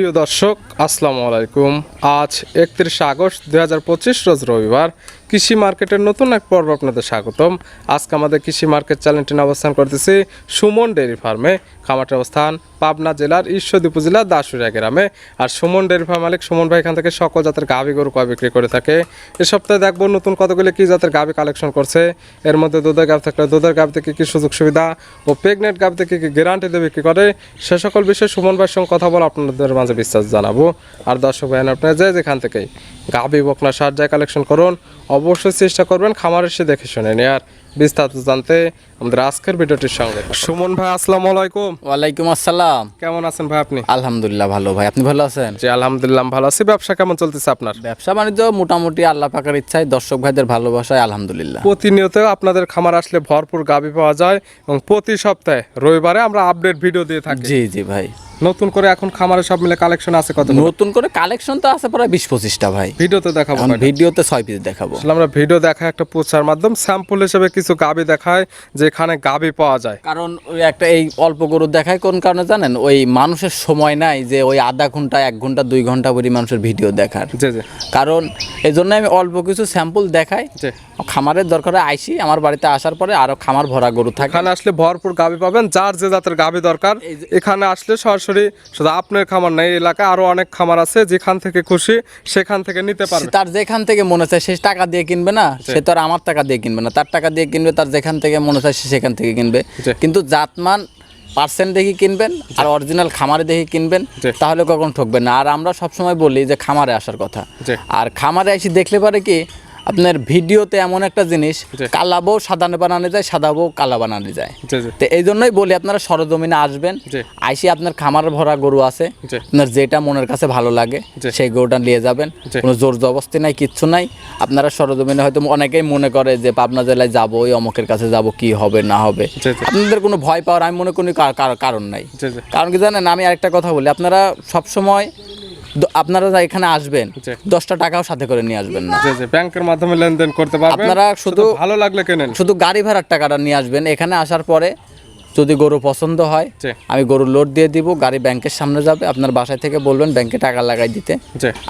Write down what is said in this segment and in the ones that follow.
প্রিয় দর্শক, আসসালামু আলাইকুম। আজ একত্রিশে আগস্ট দুই হাজার পঁচিশ রোজ রবিবার। কৃষি মার্কেটের নতুন এক পর্ব আপনাদের স্বাগতম। আজকে আমাদের কৃষি মার্কেট চ্যানেলটি অবস্থান করতেছি সুমন ডেয়ারি ফার্মে। খামারটির অবস্থান পাবনা জেলার ঈশ্বরদী উপজেলার দাসুরিয়া গ্রামে। আর সুমন ডেয়ারি ফার্ম মালিক সুমন ভাই এখান থেকে সকল জাতের গাভী গরু কয় বিক্রি করে থাকে। এ সপ্তাহে দেখব নতুন কতগুলি কি জাতের গাভী কালেকশন করছে। এর মধ্যে দুধের গাভ থাকলে দুধের গাভ থেকে কি সুযোগ সুবিধা ও প্রেগনেন্ট গাভ থেকে কি গ্যারান্টি দিয়ে বিক্রি করে। সে সকল বিষয়ে সুমন ভাইয়ের সঙ্গে কথা বলে আপনাদের মাঝে বিশ্বাস জানাব। আর দর্শক ভাই আপনারা যে যেখান থেকেই গাবি, বকনা, সার কালেকশন করুন, অবশ্যই চেষ্টা করবেন খামার এসে দেখে শুনে নেয়ার। বিস্তারিত জানতে আমাদের আজকের ভিডিওটির সঙ্গে সুমন ভাই আসসালামু আলাইকুম। ওয়ালাইকুম আসসালাম। কেমন আছেন ভাই আপনি? আলহামদুলিল্লাহ ভালো ভাই আপনি ভালো আছেন? জি আলহামদুলিল্লাহ ভালো আছি। ব্যবসা কেমন চলতেছে আপনার? ব্যবসা বাণিজ্য মোটামুটি আল্লাহ পাকার ইচ্ছায় দর্শক ভাইদের ভালোবাসায় আলহামদুলিল্লাহ। প্রতিনিয়ত আপনাদের খামার আসলে ভরপুর গাভী পাওয়া যায় এবং প্রতি সপ্তাহে রবিবারে আমরা আপডেট ভিডিও দিয়ে থাকি। জি জি ভাই। নতুন করে এখন খামারে সব মিলে কালেকশন আছে কত নতুন করে কালেকশন তো আছে প্রায় বিশ পঁচিশটা ভাই। ভিডিওতে দেখাবো ভিডিওতে ছয় পিস দেখাবো। আমরা ভিডিও দেখা একটা প্রচার মাধ্যম স্যাম্পল হিসেবে কিছু গাবি দেখায় যেখানে গাবি পাওয়া যায়। কারণ ওই একটা এই অল্প গরু দেখায় কোন কারণে জানেন? ওই মানুষের সময় নাই যে ওই আধা ঘণ্টা এক ঘণ্টা দুই ঘণ্টা পরি মানুষের ভিডিও দেখার। কারণ এই জন্য আমি অল্প কিছু স্যাম্পল দেখাই। খামারের দরকারে আইসি আমার বাড়িতে আসার পরে আরও খামার ভরা গরু থাকে। এখানে আসলে ভরপুর গাবি পাবেন যার যে জাতের গাবি দরকার। এখানে আসলে সরাসরি শুধু আপনার খামার নাই এই এলাকায় আরও অনেক খামার আছে যেখান থেকে খুশি সেখান থেকে নিতে পারবে। তার যেখান থেকে মনে চায় সে টাকা দিয়ে কিনবে না? সে তো আর আমার টাকা দিয়ে কিনবে না। তার টাকা দিয়ে কিনবে তার যেখান থেকে মনে চায় সে সেখান থেকে কিনবে। কিন্তু জাতমান পার্সেন্ট দেখি কিনবেন আর অরিজিনাল খামারে দেখি কিনবেন তাহলে কখন ঠকবেন না। আর আমরা সবসময় বলি যে খামারে আসার কথা। আর খামারে এসে দেখলে পারে কি আপনার ভিডিওতে এমন একটা জিনিস জি। কালা বউ সাদা বানানো যায় সাদা বউ কালা বানানো যায়। তো এই জন্যই বলি আপনারা সরজমিনে আসবেন আইসি আপনার খামার ভরা গরু আছে আপনার যেটা মনের কাছে ভালো লাগে সেই গরুটা নিয়ে যাবেন। কোনো জোর জবস্তি নাই কিচ্ছু নাই। আপনারা সরজমিনে হয়তো অনেকেই মনে করে যে পাবনা জেলায় যাব ওই অমকের কাছে যাব কি হবে না হবে। আপনাদের কোনো ভয় পাওয়ার আমি মনে কার- কারণ নাই। কারণ কি জানেন আমি আরেকটা কথা বলি আপনারা সবসময় আপনারা এখানে আসবেন দশটা টাকাও সাথে করে নিয়ে আসবেন না। ব্যাংকের মাধ্যমে লেনদেন করতে পারবেন। আপনারা শুধু- ভালো লাগলে কেনেন। শুধু গাড়ি ভাড়ার টাকাটা নিয়ে আসবেন। এখানে আসার পরে যদি গরু পছন্দ হয় আমি গরু লোড দিয়ে দিব গাড়ি ব্যাংকের সামনে যাবে আপনার বাসায় থেকে বলবেন ব্যাংকে টাকা লাগাই দিতে।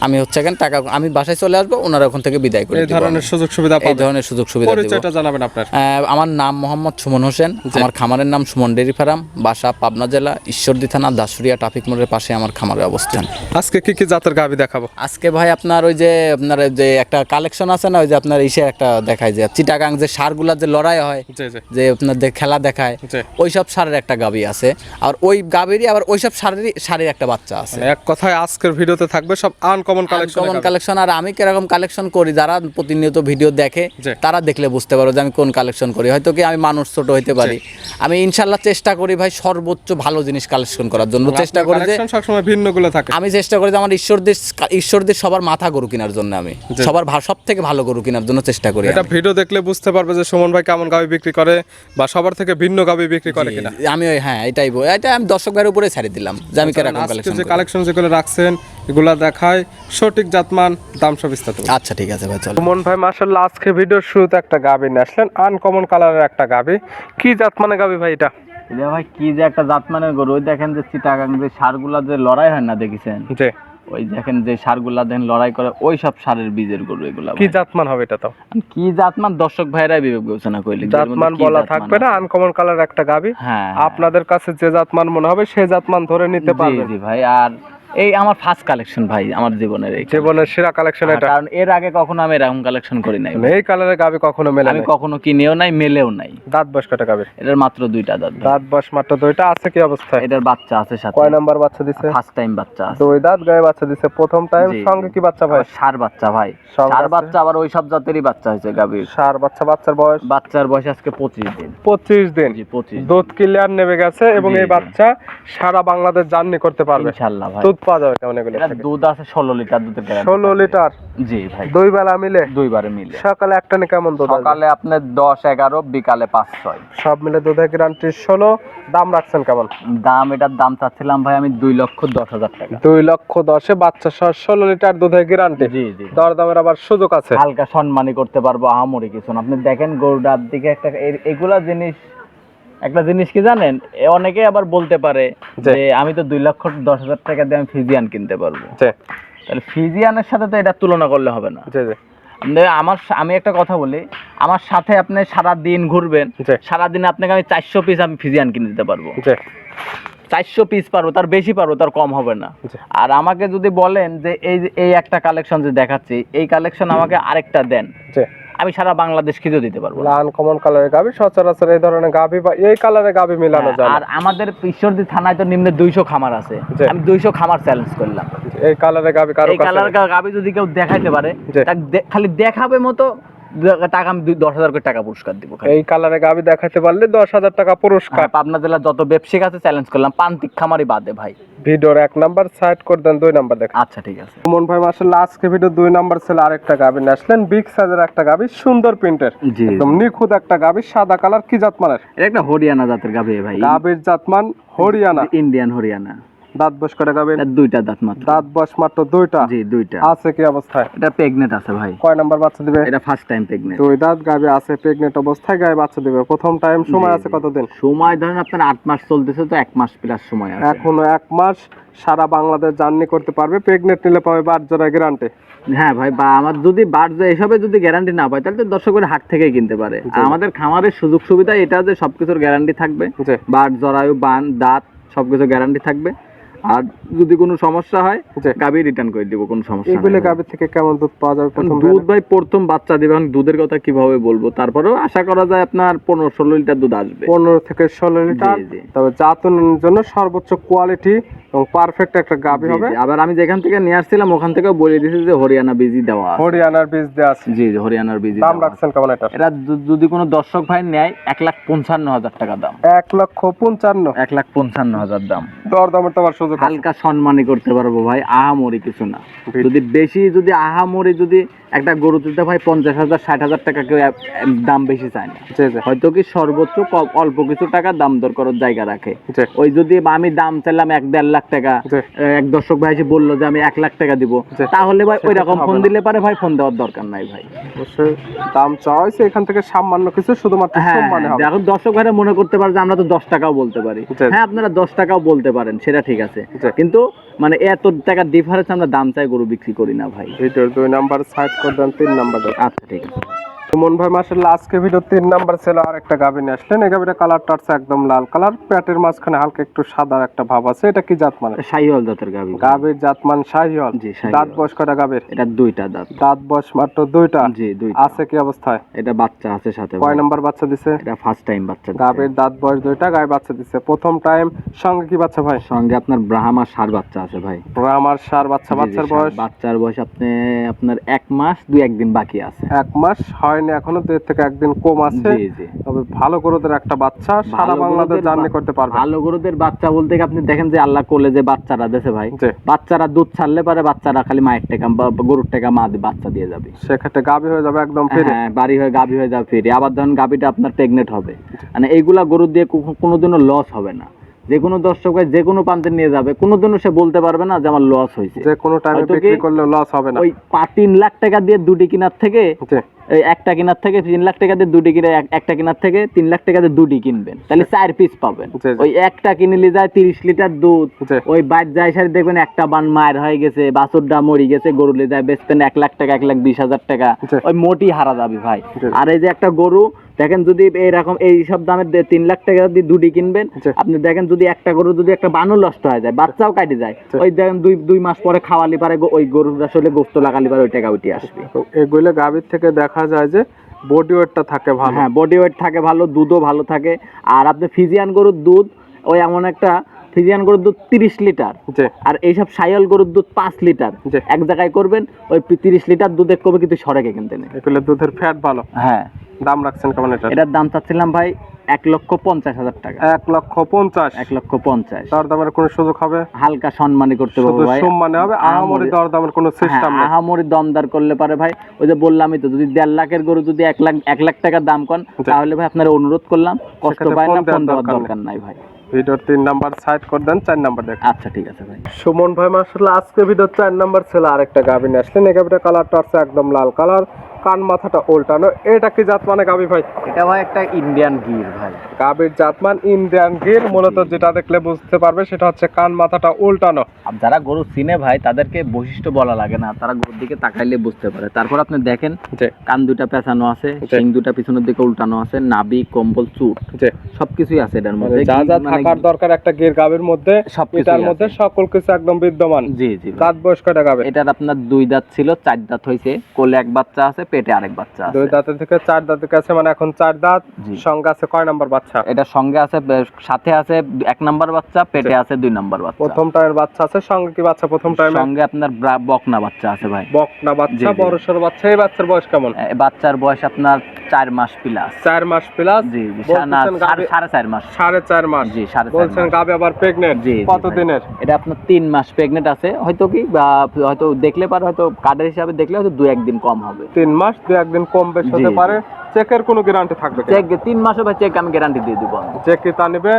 আমি হচ্ছে এখানে টাকা আমি বাসায় চলে আসব ওনারা ওখান থেকে বিদায় করে এই ধরনের সুযোগ সুবিধা এই ধরনের সুযোগ সুবিধা পরিচয়টা জানাবেন আপনার। আমার নাম মোহাম্মদ সুমন হোসেন আমার খামারের নাম সুমন ডেরি ফার্ম বাসা পাবনা জেলা ঈশ্বরদী থানা দাসুরিয়া ট্রাফিক মোড়ের পাশে আমার খামারের অবস্থান। আজকে কি কি জাতের গাবি দেখাবো? আজকে ভাই আপনার ওই যে আপনার যে একটা কালেকশন আছে না ওই যে আপনার ইসে একটা দেখায় যে চিটাগাং যে সারগুলার যে লড়াই হয় যে আপনার যে খেলা দেখায় জি। ওইসব সারের একটা গাবি আছে। আর ওই গাবিরই আবার ওইসব সারেরই সারের একটা বাচ্চা আছে। মানে এক কথায় আজকের ভিডিওতে থাকবে সব আনকমন কালেকশন কমন কালেকশন আর আমি কীরকম কালেকশন করি যারা প্রতিনিয়ত ভিডিও দেখে তারা দেখলে বুঝতে পারো যে আমি কোন কালেকশন করি। হয়তো কি আমি মানুষ ছোট হইতে পারি। আমি ইনশাল্লাহ চেষ্টা করি ভাই সর্বোচ্চ ভালো জিনিস কালেকশন করার জন্য। চেষ্টা করি যে সবসময় ভিন্নগুলো থাকে। আমি চেষ্টা করি যে আমার ঈশ্বরদের ঈশ্বরদের সবার মাথা গরু কেনার জন্য আমি। সবার সব থেকে ভালো গরু কেনার জন্য চেষ্টা করি এটা ভিডিও দেখলে বুঝতে পারবে যে সুমন ভাই কেমন গাবি বিক্রি করে বা সবার থেকে ভিন্ন গাবি বিক্রি করে কিনা? আমি। ওই হ্যাঁ এটাই এটা আমি দর্শক ভাইয়ের উপরে ছাড়ি দিলাম যে আমি কীরকম আজকে কালেকশন যে কালেকশন যেগুলো রাখছেন এগুলা দেখায় সঠিক জাতমান দাম সব বিস্তারিত আচ্ছা ঠিক আছে ভাই চলো। সুমন ভাই মার্শাল্লাহ আজকে ভিডিওর শুরুতে একটা গাবি নিয়ে আসলেন আনকমন কালারের একটা গাবি। কি জাত মানে গাবি ভাই এটা? এটা ভাই কি যে একটা জাতমানের গরু ওই দেখেন যে চিটাগাং যে সারগুলা যে লড়াই হয় না দেখেছেন? যে ওই দেখেন যে সারগুলা দেখেন লড়াই করে ওই সব সারের বীজের গরু এগুলা কি জাতমান হবে এটা তো কি জাতমান? দর্শক ভাইরাই বিবেক বিবেচনা করলে মধ্যে জাতমান বলা থাকবে না আনকমন কালার একটা গাবি। হ্যাঁ আপনাদের কাছে যে জাতমান মনে হবে সেই জাতমান ধরে নিতে পারবে পারবেন। জি ভাই আর এই আমার ফার্স্ট কালেকশন ভাই আমার জীবনের এই জীবনের সেরা কালেকশন এটা। কারণ এর আগে কখনো আমি এরকম কালেকশন করি নাই। মানে এই কালারের গাবি কখনো মেলে আমি কখনো কিনেও নাই মেলেও নাই। দাঁত বয়স কটা গাবির? এটার মাত্র দুইটা দাঁত দাঁত বয়স মাত্র দুইটা আছে কি অবস্থা? এটার বাচ্চা আছে সাথে। কয় নাম্বার বাচ্চা দিছে? ফার্স্ট টাইম বাচ্চা আছে। দুই দাঁত গায়ে বাচ্চা দিছে। প্রথম টাইম সঙ্গে কি বাচ্চা ভাই? সার বাচ্চা ভাই। সার বাচ্চা? আবার ওই সব জাতেরই বাচ্চা হয়েছে গাভীর সার বাচ্চা বাচ্চার বয়স? বাচ্চার বয়স আজকে পঁচিশ দিন। পঁচিশ দিন। জি পঁচিশ দুধ ক্লিয়ার নেমে গেছে এবং এই বাচ্চা সারা বাংলাদেশ জার্নি করতে পারবে। ইনশাল্লাহ ভাই। পাওয়া যাবে কেমন এগুলো দুধ আছে ষোলো লিটার দুধের ষোলো লিটার? জি ভাই। দুই বেলা মিলে? দুইবারে মিলে। সকালে কেমন দুধ সকালে আপনার দশ এগারো বিকালে পাঁচ ছয়। সব মিলে দুধের গ্যারান্টি ষোলো। দাম রাখছেন কেমন? দাম এটার দাম চাচ্ছিলাম ভাই আমি দুই লক্ষ দশ হাজার টাকা। দুই লক্ষ দশে বাচ্চা সহ ষোলো লিটার দুধের গ্যারান্টি জি জি। দরদামের আবার সুযোগ আছে। হালকা সম্মানই করতে পারব আহামরি কিছু না। আপনি দেখেন গরুটার দিকে একটা এগুলা জিনিস একটা জিনিস কি জানেন? অনেকে আবার বলতে পারে যে- আমি তো দুই লক্ষ দশ হাজার টাকা দিয়ে আমি ফিজিয়ান কিনতে পারব। তাহলে ফিজিয়ানের সাথে তো এটা তুলনা করলে হবে না। আমার আমি একটা কথা বলি আমার সাথে আপনি সারা দিন ঘুরবেন। সারা দিন আপনাকে আমি চারশো পিস আমি ফিজিয়ান কিনে দিতে পারব। চারশো পিস পারব তার বেশি পারব তার কম হবে না। আর আমাকে যদি বলেন যে এই এই একটা কালেকশন যে দেখাচ্ছি এই কালেকশন আমাকে আরেকটা দেন। আমি সারা বাংলাদেশ খিদে দিতে পারব লাল কমন কালারের গাবি সচরাচর এই ধরনের গাবি বা এই কালারের গাবি মিলানো যায় আর আমাদের ঈশ্বরদী থানায় তো নিম্নে দুইশো খামার আছে। আমি দুইশো খামার চ্যালেঞ্জ করলাম। এই কালারের গাবি কারও এই কালার কাছে গাবি যদি কেউ দেখাইতে পারে। খালি দেখাবে মতো টাকা আমি দশ হাজার করে টাকা পুরস্কার দিব এই কালারের গাবি দেখাতে পারলে দশ হাজার টাকা পুরস্কার। হ্যাঁ, পাবনা জেলার যত ব্যবসায়িক আছে চ্যালেঞ্জ করলাম পান্তিক বাদে ভাই। ভিডিওর এক নাম্বার সাইড করে দেন দুই নাম্বার দেখ আচ্ছা ঠিক আছে। মন ভাই মাসাল্লাহ আজকে ভিডিও দুই নাম্বার ছিল আরেকটা গাবি আসলেন বিগ সাইজের একটা গাবি সুন্দর প্রিন্টের একদম নিখুঁত একটা গাবি সাদা কালার কি জাত মানের এটা একটা হরিয়ানা জাতের গাভি ভাই। গাবির জাতমান হরিয়ানা। ইন্ডিয়ান হরিয়ানা। দাঁত বস করে দুইটা দাঁত মাত্র। দাঁত বস মাত্র দুইটা? জি দুইটা। আছে কি অবস্থায়? এটা প্রেগনেন্ট আছে ভাই। কয় নাম্বার বাচ্চা দিবে? এটা ফার্স্ট টাইম প্রেগনেন্ট দুই দাঁত গাবি আছে প্রেগনেন্ট অবস্থায় গায়ে বাচ্চা দিবে। প্রথম টাইম সময় আছে কতদিন? সময় ধরেন আপনার আট মাস চলতেছে তো এক মাস প্লাস সময় আছে। এখনও এক মাস সারা বাংলাদেশ জার্নি করতে পারবে প্রেগনেন্ট নিলে পাবে বাট জোড়া গ্যারান্টি হ্যাঁ ভাই বা আমার যদি বার্ড এসবে যদি গ্যারান্টি না পায় তাহলে তো দর্শকের হাট থেকেই কিনতে পারে। আমাদের খামারের সুযোগ সুবিধা এটা যে সবকিছুর গ্যারান্টি থাকবে। বাট জরায়ু বান দাঁত সবকিছু গ্যারান্টি থাকবে। আর যদি কোনো সমস্যা হয় জি। গাবি রিটার্ন করে দিব কোনো সমস্যা এগুলো গাবি থেকে কেমন দুধ পাওয়া যাবে প্রথম দুধ ভাই প্রথম বাচ্চা দিবে এখন দুধের কথা কীভাবে বলব? তারপরেও আশা করা যায় আপনার পনেরো ষোলো লিটার দুধ আসবে। পনেরো থেকে ষোলো লিটার। তবে জাতনের জন্য সর্বোচ্চ কোয়ালিটি এবং পারফেক্ট একটা গাবি হবে। আবার আমি যেখান থেকে নিয়ে আসছিলাম ওখান থেকেও বলে দিয়েছি যে হরিয়ানা বীজই দেওয়া হরিয়ানার বীজ দেওয়া আছে। জি জি, হরিয়ানার বীজই দাম রাখছেন কেমন এটা? এটা যদি কোনো দর্শক ভাই নেয় এক লাখ পঞ্চান্ন হাজার টাকা দাম। এক লক্ষ পঞ্চান্ন। এক লাখ পঞ্চান্ন হাজার দাম। দর দামের তোমার সুযোগ হালকা সম্মানই করতে পারব ভাই আহামরি কিছু না। যদি বেশি যদি আহামরি যদি একটা গরু দিতে ভাই পঞ্চাশ হাজার ষাট হাজার টাকা কেউ দাম বেশি চায় না। হয়তো কি সর্বোচ্চ অল্প কিছু টাকা দাম দর করার জায়গা রাখে। ওই যদি আমি দাম চাইলাম এক দেড় লাখ টাকা এক দর্শক ভাই এসে বলল যে আমি এক লাখ টাকা দিব তাহলে ভাই ওই রকম ফোন দিলে পারে ভাই ফোন দেওয়ার দরকার নাই ভাই। দাম চাওয়া হয়েছে এখান থেকে সামান্য কিছু শুধুমাত্র হ্যাঁ এখন দর্শক ভাইরা মনে করতে পারে যে আমরা তো দশ টাকাও বলতে পারি। হ্যাঁ আপনারা দশ টাকাও বলতে পারেন সেটা ঠিক আছে। কিন্তু মানে এত টাকার ডিফারেন্স আমরা দাম চাই গরু বিক্রি করি না ভাই। দুই নাম্বার সাইড করে দেন তিন নাম্বার। আচ্ছা ঠিক আছে। সুমন ভাই মাসাল্লাহ আজকে ভিডিও তিন নাম্বার ছিল আর একটা গাভি নিয়ে আসলেন। এই গাভিটা কালারটা আছে একদম লাল কালার প্যাটের মাঝখানে হালকা একটু সাদার একটা ভাব আছে। এটা কি জাত মানে? শাহিওয়াল জাতের গাভি। গাভির জাতমান শাহিওয়াল। জি। দাঁত বয়স কটা গাভির? এটা দুইটা দাঁত। দাঁত বয়স মাত্র দুইটা? জি দুইটা। আছে কি অবস্থায়? এটা বাচ্চা আছে সাথে কয় নাম্বার বাচ্চা দিছে? এটা ফার্স্ট টাইম বাচ্চা। গাভির দাঁত বয়স দুইটা গায়ে বাচ্চা দিছে। প্রথম টাইম সঙ্গে কি বাচ্চা ভাই? সঙ্গে আপনার ব্রাহ্মার সার বাচ্চা আছে ভাই। ব্রাহ্মার সার বাচ্চা বাচ্চার বয়স? বাচ্চার বয়স আপনি আপনার এক মাস দুই একদিন বাকি আছে। এক মাস হয়নি এখনও দুই থেকে একদিন কম আছে। তবে ভালো গরুদের একটা বাচ্চা সারা বাংলাদেশ জার্নি করতে পারবে। ভালো গরুদের বাচ্চা বলতে আপনি দেখেন যে আল্লাহ কোলে যে বাচ্চারা দেশে ভাই বাচ্চারা দুধ ছাড়লে পারে বাচ্চারা খালি মায়ের টাকা বা গরুর টাকা মা দিয়ে বাচ্চা দিয়ে যাবে। সেক্ষেত্রে গাভি হয়ে যাবে একদম ফিরে হ্যাঁ বাড়ি হয়ে গাভী হয়ে যাবে ফিরে আবার ধরেন গাভীটা আপনার প্রেগনেন্ট হবে। মানে এইগুলা গরু দিয়ে কোনোদিনও লস হবে না। যে কোনো দর্শক ভাই যে কোনো প্রান্তে নিয়ে যাবে কোনোদিনও সে বলতে পারবে না যে আমার লস হয়েছে। যে কোনো টাইমে বিক্রি করলে লস হবে না। ওই তিন লাখ টাকা দিয়ে দুটি কেনার থেকে এই একটা কেনার থেকে তিন লাখ টাকা দিয়ে দুটি কিনে একটা কেনার থেকে তিন লাখ টাকা দিয়ে দুটি কিনবেন। তাহলে চার পিস পাবেন। ওই একটা কিনলে যায় তিরিশ লিটার দুধ ওই বাইর যায় সারি দেখবেন একটা বান মায়ের হয়ে গেছে বাছুরটা মরি গেছে গরু লে যায় বেচতেন এক লাখ টাকা এক লাখ বিশ হাজার টাকা। ওই মোটি হারা যাবে ভাই। আর এই যে একটা গরু দেখেন যদি এইরকম এই সব দামের তিন লাখ টাকা দিয়ে দুটি কিনবেন আপনি দেখেন যদি একটা গরু যদি একটা বানও নষ্ট হয়ে যায় বাচ্চাও কাটে যায়। ওই দেখেন দুই দুই মাস পরে খাওয়ালি পারে ওই গরুর আসলে গোস্ত লাগালি পারে ওই টাকা উঠে আসবে। এগুলো গাভির থেকে দেখা যায় যে বডি ওয়েটটা থাকে ভালো। হ্যাঁ বডি ওয়েট থাকে ভালো দুধও ভালো থাকে। আর আপনি ফিজিয়ান গরুর দুধ ওই এমন একটা ফিজিয়ান গরুর দুধ তিরিশ লিটার। আর এইসব সায়াল গরুর দুধ পাঁচ লিটার। এক জায়গায় করবেন ওই তিরিশ লিটার দুধ এক কবে কিন্তু সরেকে কিনতে নেই দুধের ফ্যাট ভালো। হ্যাঁ। দাম রাখছেন কেমন এটা? এটার দাম চাচ্ছিলাম ভাই এক লক্ষ পঞ্চাশ হাজার টাকা। এক লক্ষ পঞ্চাশ। এক লক্ষ পঞ্চাশ। কোনো সুযোগ হবে? হালকা সম্মানী করতে পারব ভাই। সম্মানে হবে আহামরি কোনো সিস্টেম হ্যাঁ, নেই। আহামরি দমদার করলে পারে ভাই। ওই যে বললামই তো যদি দেড় লাখের গরু যদি এক লাখ এক লাখ টাকার দাম কন তাহলে ভাই আপনার অনুরোধ করলাম কষ্ট পায় না ফোন দেওয়ার দরকার নাই। ভাই। ভিডিওর তিন নাম্বার সাইড করে দেন চার নাম্বার দেখ আচ্ছা ঠিক আছে ভাই। সুমন ভাই মাসাল্লাহ আজকে ভিডিও চার নাম্বার ছিল আরেকটা গাভি নিয়ে আসলেন। এই গাভিটা কালারটা আছে একদম লাল কালার কান মাথাটা উল্টানো এটা কি জাতমানে গাবি ভাই? এটা ভাই একটা ইন্ডিয়ান গির ভাই। গাবির জাতমান ইন্ডিয়ান গির মূলত যেটা দেখলে বুঝতে পারবে সেটা হচ্ছে কান মাথাটা উল্টানো যারা গরু চিনে ভাই তাদেরকে বৈশিষ্ট্য বলা লাগে না। তারা গরুর দিকে তাকাইলে বুঝতে পারে। তারপর আপনি দেখেন জি। কান দুটা পেঁচানো আছে। শিং দুটা পিছনের দিকে উল্টানো আছে নাভি কম্বল চুট জি। সবকিছুই আছে এটার মানে মধ্যে। যা যা মানে থাকার দরকার একটা গির গাবির মধ্যে এটার মধ্যে সকল কিছু একদম বিদ্যমান। জি জি। দাঁত বয়স কয়টা গাবে এটার আপনার দুই দাঁত ছিল চার দাঁত হয়েছে কোলে এক বাচ্চা আছে পেটে আরেক বাচ্চা আছে। দুই দাঁতের থেকে চার দাঁতের কাছে মানে এখন চার দাঁত সঙ্গে আছে কয় নাম্বার বাচ্চা? এটার সঙ্গে আছে সাথে আছে এক নাম্বার বাচ্চা পেটে আছে দুই নাম্বার বাচ্চা। প্রথম টাইমের বাচ্চা আছে সঙ্গে কি বাচ্চা প্রথম টাইমে? সঙ্গে আপনার বকনা বাচ্চা আছে ভাই। বকনা বাচ্চা। বড় সড় বাচ্চা এই বাচ্চার বয়স কেমন? এ, বাচ্চার বয়স আপনার চার মাস প্লাস চার মাস প্লাস জি সাড়ে- চার মাস। সাড়ে চার মাস। জি সাড়ে চার বলছেন গাবে আবার প্রেগনেন্ট জি, জি, কত দিনের এটা আপনার তিন মাস প্রেগনেন্ট আছে। হয়তো কি বা হয়তো দেখলে পারে হয়তো কার্ডের হিসাবে দেখলে হয়তো দু একদিন কম হবে। তিন মাস দু একদিন কম বেশি হতে পারে। চেকের কোনো গ্যারান্টি থাকবে চেক তিন মাসও ভাই চেক আমি গ্যারান্টি দিয়ে দিব যে কি তা নিবে?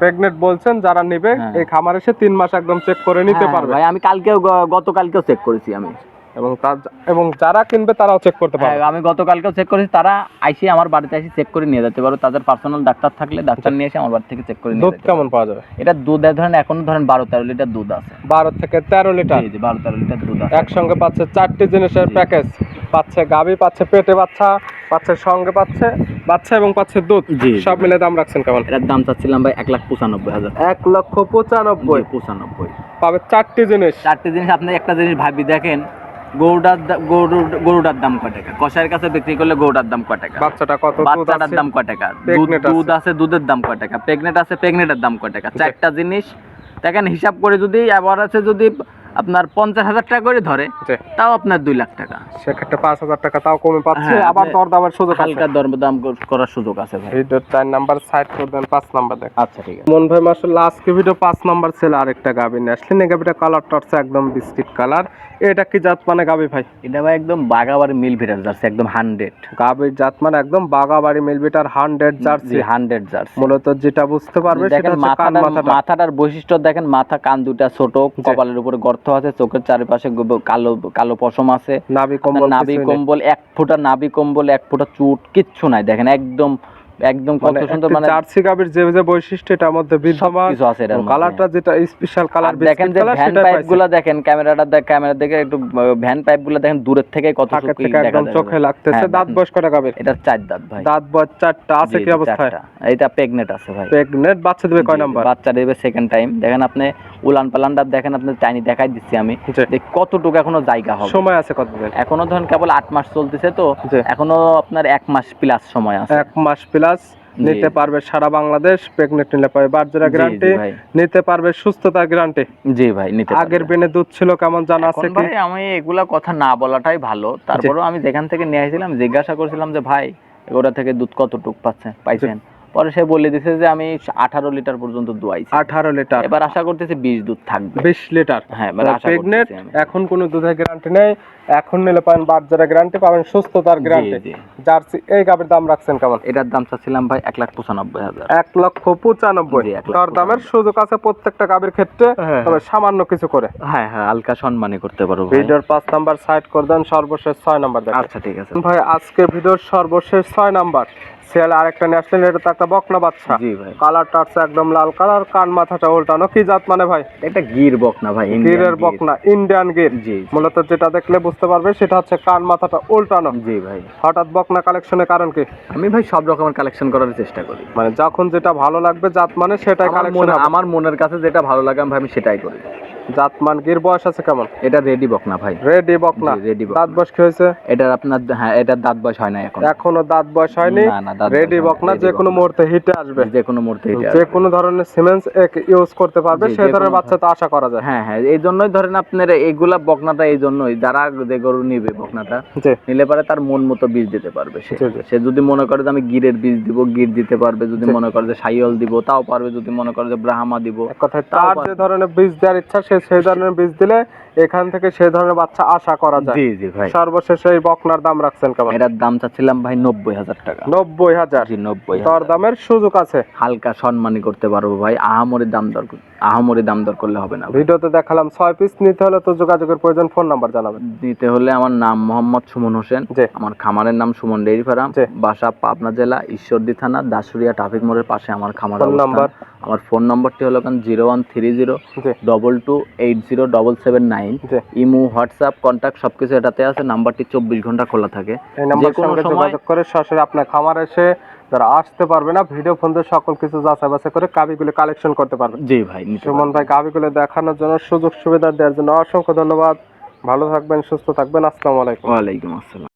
প্রেগনেন্ট বলছেন যারা নিবে হ্যাঁ। এই খামার এসে তিন মাস একদম চেক করে নিতে হ্যাঁ, পারবে। ভাই আমি কালকেও গতকালকেও চেক করেছি আমি। এবং তার- এবং যারা কিনবে তারাও চেক করতে হ্যাঁ, পারবে আমি গতকালকেও চেক করেছি তারা আইসে আমার বাড়িতে এসে চেক করে নিয়ে যেতে পারো। তাদের পার্সোনাল ডাক্তার থাকলে ডাক্তার নিয়ে এসে আমার বাড়ি থেকে চেক করে নিয়ে দুধ কেমন পাওয়া যাবে? এটা দুধ ধরেন এখন ধরেন বারো তেরো লিটার দুধ আছে। বারো থেকে তেরো লিটার? বারো তেরো লিটার দুধ আছে। একসঙ্গে পাচ্ছে চারটি জিনিসের প্যাকেজ পাচ্ছে গাবি পাচ্ছে পেটে বাচ্চা পাচ্ছে সঙ্গে পাচ্ছে বাচ্চা এবং পাচ্ছে দুধ। জি। সব মিলে দাম রাখছেন কেমন? এটার দাম চাচ্ছিলাম ভাই এক লাখ পঁচানব্বই হাজার। এক লক্ষ পঁচানব্বই। পঁচানব্বই। পাবে চারটি জিনিস। চারটে জিনিস আপনি একটা জিনিস ভাবি দেখেন গরুটার দা- গরু গরুটার দাম কয় টাকা? কষাইয়ের কাছে বিক্রি করলে গরুটার দাম কয় টাকা? বাচ্চাটা কত দুধ বাচ্চাটার আছে? দাম কয় টাকা? দুধ Pregnant দুধ আছে। দুধের দাম কয় টাকা? প্রেগনেন্ট আছে প্রেগনেন্টের দাম কয় টাকা? চারটা জিনিস। দেখেন হিসাব করে যদি আবার আছে যদি আপনার পঞ্চাশ হাজার টাকা করে ধরে তাও আপনার দুই লাখ টাকা। সেক্ষেত্রে পাঁচ হাজার টাকা তাও কমে পাচ্ছে হ্যাঁ, আবার দরদামের সুযোগ হালকা দর দাম করার সুযোগ আছে ভাই। ভিডিওর চার নাম্বার সাইড করে দেন পাঁচ নাম্বার দেখ আচ্ছা ঠিক আছে। মন ভাই আজকে ভিডিও পাঁচ নাম্বার ছিল আরেকটা গাবি নিয়ে আসলেন। এই গাবিটা কালারটা হচ্ছে একদম বিস্কিট কালার এটা কি জাত মানে গাবি ভাই? এটা ভাই একদম বাগাবাড়ি মিল ভিটার জার্সি একদম হান্ড্রেড গাবির জাত মানে একদম বাগাবাড়ি মিলবিটার হান্ড্রেড জার্সি। Hundred Jersey. মূলত যেটা বুঝতে পারবে সেটা মাথাটার বৈশিষ্ট্য দেখেন মাথা কান দুটা ছোট কপালের উপরে গর্ত আছে চোখের চারিপাশে কালো কালো পশম আছে। নাভি কম্বল নাভি কম্বল এক ফোঁটা নাভি কম্বল এক ফোঁটা চুট কিচ্ছু নাই। দেখেন একদম একদম কত মানে সুন্দর মানে জার্সি গাবির যে যে বৈশিষ্ট্য এটার মধ্যে বিদ্যমান। কিছু আছে এটার কালারটা যেটা স্পেশাল কালার দেখেন যে ভ্যান পাইপগুলা দেখেন ক্যামেরাটা দেখ ক্যামেরা দেখে একটু ভ্যান পাইপগুলা দেখেন দূরের থেকে কত সুন্দর দেখা একদম চোখে লাগতেছে হ্যাঁ, দাঁত বয়স কটা গাবির এটা চার দাঁত ভাই। দাঁত বয়স চারটা আছে কি অবস্থায়? এটা প্রেগনেন্ট আছে ভাই। প্রেগনেন্ট বাচ্চা দেবে কয় নাম্বার? বাচ্চা দেবে সেকেন্ড টাইম দেখেন আপনি উলান পালানটা দেখেন আপনি টাইনি দেখাই দিচ্ছি আমি। যে কতটুকু এখনও জায়গা হবে। সময় আছে কতদিন এখনও ধরেন কেবল আট মাস চলতেছে তো এখনও আপনার এক মাস প্লাস সময় আছে। এক মাস প্লাস জি। নিতে পারবে সারা বাংলাদেশ প্রেগনেন্ট নিলে পাবে। বার্জরা গ্যারান্টি। নিতে পারবে সুস্থতা গ্যারান্টি জি ভাই নিতে আগের। বেনে দুধ ছিল কেমন জানা আছে কি? ভাই আমি এগুলা কথা না বলাটাই ভালো। তারপরেও আমি যেখান থেকে নিয়ে আসছিলাম জিজ্ঞাসা করছিলাম যে ভাই ওরা থেকে দুধ কতটুক পাচ্ছে পাইছেন? পরে সে বলে দিছে যে আমি আঠারো লিটার পর্যন্ত দুয়াইছি। আঠারো লিটার। এবার আশা করতেছি বিশ দুধ থাকবে। বিশ লিটার? হ্যাঁ এবার আশা প্রেগনেন্ট এখন কোনো দুধের গ্যারান্টি নেই। এখন নিলে পাবেন বাচ্চারা গ্যারান্টি পাবেন সুস্থতার গ্যারান্টি জার্সি এই গাবের দাম রাখছেন কেমন? এটার দাম চাচ্ছিলাম ভাই এক লাখ পঁচানব্বই হাজার। এক লক্ষ পঁচানব্বই। দর দামের সুযোগ আছে প্রত্যেকটা গাবের ক্ষেত্রে হ্যাঁ, তবে সামান্য কিছু করে। হ্যাঁ হ্যাঁ হালকা সম্মানই করতে পারব। ভিডিওর পাঁচ নাম্বার সাইড করে দেন সর্বশেষ ছয় নাম্বার আচ্ছা ঠিক আছে। ভাই আজকে ভিডিওর সর্বশেষ ছয় নাম্বার। সিয়ালে আরেকটা ন্যাশনাল এটা তো একটা বকনা বাচ্চা। জি ভাই। কালারটা একদম লাল। কালার কান মাথাটা উল্টানো? কি জাত মানে ভাই? এটা গির বক না ভাই গিরের বকনা ইন্ডিয়ান গির। জি মূলত যেটা দেখলে বুঝতে পারবে সেটা হচ্ছে কান মাথাটা উল্টানো। জি ভাই। হঠাৎ বকনা কালেকশনের কারণ কি? আমি ভাই সব রকমের কালেকশন করার চেষ্টা করি। মানে যখন যেটা ভালো লাগবে জাত মানে সেটাই কালেকশন আমার মনের কাছে যেটা ভালো লাগে আমি ভাই আমি সেটাই করি। জাতমান গির বয়স আছে কেমন? এটা রেডি বক না ভাই। রেডি ready বকনা। দাঁত বয়স কি হয়েছে? এটার আপনার হ্যাঁ দাঁত বয়স হয় না এখন। এখনও দাঁত বয়স হয়নি? না, না, রেডি যে কোনো মুহূর্তে হিটে আসবে। যে কোনো মুহূর্তে এটা যে কোনো ধরনের সিমেন্স ইউজ করতে পারবে সেই ধরনের বাচ্চা তো আশা করা যায়। হ্যাঁ হ্যাঁ এই জন্যই ধরেন আপনার এইগুলা বকনাটা এই জন্যই যারা যে গরু নিবে বকনাটা নিলে পারে তার মন মতো বীজ দিতে পারবে সে। সে যদি মনে করে যে আমি গিরের বীজ দিব গির দিতে পারবে যদি মনে করে যে সাইয়ল দিব তাও পারবে যদি মনে করে যে ব্রাহ্মা দিব এক কথায় তার। যে ধরনের বীজ দেওয়ার ইচ্ছা সে সেই ধরনের বীজ দিলে এখান থেকে সেই ধরনের বাচ্চা আশা করা যায়। জি জি ভাই। সর্বশেষ এই বকনার দাম রাখছেন কেমন? এটার দাম চাচ্ছিলাম ভাই নব্বই হাজার টাকা। নব্বই হাজার। জি নব্বই দর দামের সুযোগ আছে। হালকা সম্মানই করতে পারব ভাই। আহামরি দাম দর আহামরি দাম দর করলে হবে না ভিডিওতে দেখালাম ছয় পিস নিতে হলে তো যোগাযোগের প্রয়োজন ফোন নাম্বার জানাবেন। নিতে হলে আমার নাম মোহাম্মদ সুমন হোসেন। আমার খামারের নাম সুমন ডেইরি ফার্ম বাসা পাবনা জেলা ঈশ্বরদী থানা দাসুরিয়া ট্রাফিক মোড়ের পাশে আমার খামার। নাম্বার? আমার ফোন নম্বরটি হলো কারণ zero one three zero double two eight zero double seven nine. Imo WhatsApp contact সবকিছু এটাতে আছে নাম্বারটি চব্বিশ ঘণ্টা খোলা থাকে। যে কোনো সময়- করে সরাসরি আপনার খামার এসে যারা আসতে পারবে না ভিডিও ফোন দিয়ে সকল কিছু যাচাই বাছাই করে কাবিগুলো কালেকশন করতে পারবে জি ভাই সুমন। ভাই কাবিগুলো দেখানোর জন্য সুযোগ সুবিধা দেওয়ার জন্য অসংখ্য ধন্যবাদ। ভালো থাকবেন সুস্থ থাকবেন। আসসালামু আলাইকুম। ওয়ালাইকুম আসসালাম।